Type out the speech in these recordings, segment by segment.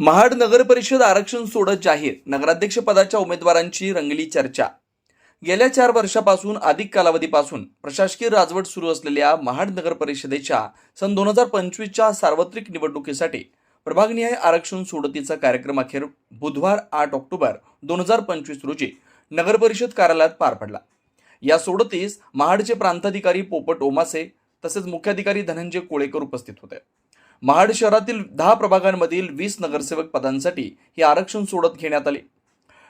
महाड नगर परिषद आरक्षण सोडत जाहीर. नगराध्यक्ष पदाच्या उमेदवारांची रंगली चर्चा. गेल्या चार वर्षापासून अधिक कालावधीपासून प्रशासकीय राजवट सुरू असलेल्या महाड नगर परिषदेच्या सन दोन हजार पंचवीसच्या सार्वत्रिक निवडणुकीसाठी प्रभागनिहाय आरक्षण सोडतीचा कार्यक्रम अखेर बुधवार आठ ऑक्टोबर दोन हजार पंचवीस रोजी नगरपरिषद कार्यालयात पार पडला. या सोडतीस महाडचे प्रांताधिकारी पोपट ओमासे तसेच मुख्याधिकारी धनंजय कोळेकर उपस्थित होते. महाड शहरातील दहा प्रभागांमधील वीस नगरसेवक पदांसाठी हे आरक्षण सोडत घेण्यात आले.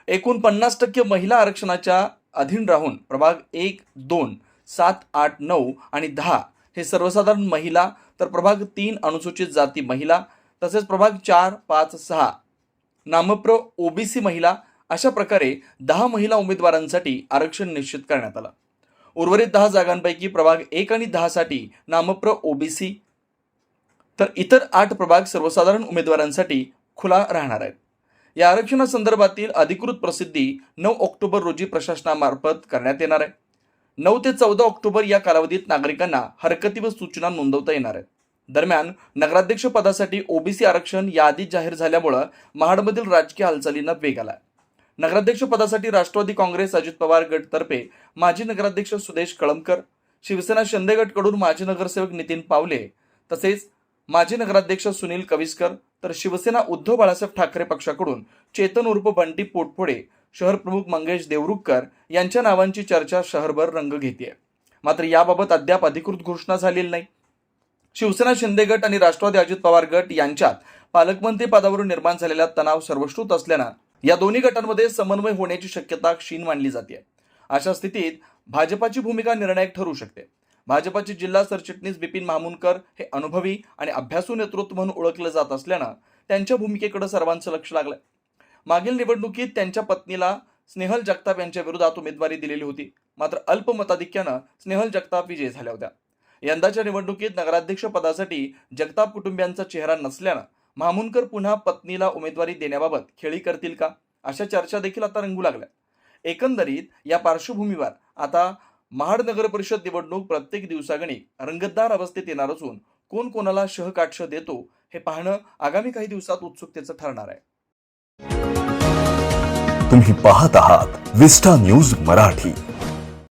एकूण पन्नास टक्के महिला आरक्षणाच्या अधीन राहून प्रभाग एक दोन सात आठ नऊ आणि दहा हे सर्वसाधारण महिला तर प्रभाग तीन अनुसूचित जाती महिला तसेच प्रभाग चार पाच सहा नामप्र ओबीसी महिला अशा प्रकारे दहा महिला उमेदवारांसाठी आरक्षण निश्चित करण्यात आलं. उर्वरित दहा जागांपैकी प्रभाग एक आणि दहासाठी नामप्र ओबीसी तर इतर आठ प्रभाग सर्वसाधारण उमेदवारांसाठी खुला राहणार आहेत. या आरक्षणासंदर्भातील अधिकृत प्रसिद्धी नऊ ऑक्टोबर रोजी प्रशासनामार्फत करण्यात येणार आहे. नऊ ते चौदा ऑक्टोबर या कालावधीत नागरिकांना हरकती व सूचना नोंदवता येणार आहेत. दरम्यान नगराध्यक्ष पदासाठी ओबीसी आरक्षण यादीत जाहीर झाल्यामुळं महाडमधील राजकीय हालचालींना वेग आला नगराध्यक्ष पदासाठी राष्ट्रवादी काँग्रेस अजित पवार गटतर्फे माजी नगराध्यक्ष सुदेश कळमकर शिवसेना शिंदे गटकडून माजी नगरसेवक नितीन पावले तसेच माजी नगराध्यक्ष सुनील कविस्कर तर शिवसेना उद्धव बाळासाहेब ठाकरे पक्षाकडून चेतन उर्फ बंटी पोटफोडे शहर प्रमुख मंगेश देवरुखकर यांच्या नावांची चर्चा शहरभर रंग घेते मात्र याबाबत अद्याप अधिकृत घोषणा झालेली नाही. शिवसेना शिंदे गट आणि राष्ट्रवादी अजित पवार गट यांच्यात पालकमंत्री पदावरून निर्माण झालेला तणाव सर्वश्रुत असल्यानं या दोन्ही गटांमध्ये समन्वय होण्याची शक्यता क्षीण मानली जाते अशा स्थितीत भाजपाची भूमिका निर्णायक ठरू शकते. भाजपाचे जिल्हा सरचिटणीस बिपिन मामुनकर हे अनुभवी आणि अभ्यासू नेतृत्व म्हणून ओळखलं जात असल्यानं त्यांच्या भूमिकेकडे सर्वांचं लक्ष लागलंय. मागील निवडणुकीत त्यांच्या पत्नीला स्नेहल जगताप यांच्या विरोधात उमेदवारी दिलेली होती. मात्र अल्प मताधिक्यानं स्नेहल जगताप विजयी झाल्या होत्या. यंदाच्या निवडणुकीत नगराध्यक्ष पदासाठी जगताप कुटुंबियांचा चेहरा नसल्यानं मामुनकर पुन्हा पत्नीला उमेदवारी देण्याबाबत खेळी करतील का? अशा चर्चा देखील आता रंगू लागल्या. एकंदरीत या पार्श्वभूमीवर आता महाड नगर परिषद निवडणूक प्रत्येक दिवसागणिक रंगतदार अवस्थेत येणार असून कोण कोणाला शहकाक्ष देतो हे पाहणं आगामी काही दिवसात उत्सुकतेचं ठरणार आहे. तुम्ही पाहत आहात विस्टा न्यूज मराठी.